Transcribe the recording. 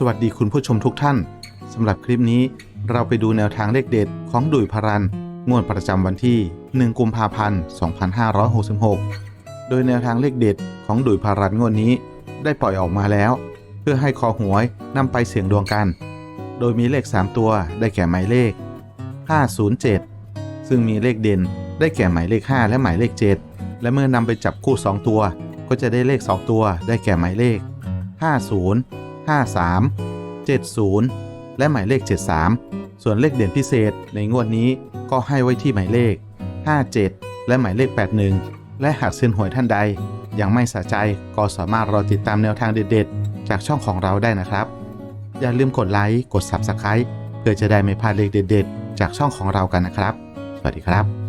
สวัสดีคุณผู้ชมทุกท่านสำหรับคลิปนี้เราไปดูแนวทางเลขเด็ดของดุยพรันงวดประจำวันที่ 1 กุมภาพันธ์ 2566 โดยแนวทางเลขเด็ดของดุยพรันงวดนี้ ได้ปล่อยออกมาแล้ว เพื่อให้คอหวยนำไปเสี่ยงดวงกัน โดยมีเลข 3 ตัวได้แก่หมายเลข 507 ซึ่งมีเลขเด่นได้แก่หมายเลข 5 และหมายเลข 7 และเมื่อนำไปจับคู่ 2 ตัว ก็จะได้เลข 2 ตัว ได้แก่หมายเลข 50 53 70 และหมายเลข 73 ส่วนเลขเด่นพิเศษในงวดนี้ก็ให้ไว้ที่หมายเลข 57 และหมายเลข 81 และหากเซียนหวยท่านใด ยังไม่สะใจก็สามารถรอติดตามแนวทางเด็ดๆ จากช่องของเราได้นะครับ อย่าลืมกดไลค์กด Subscribe เพื่อจะได้ไม่พลาดเลขเด็ดๆ จากช่องของเรากันนะครับ สวัสดีครับ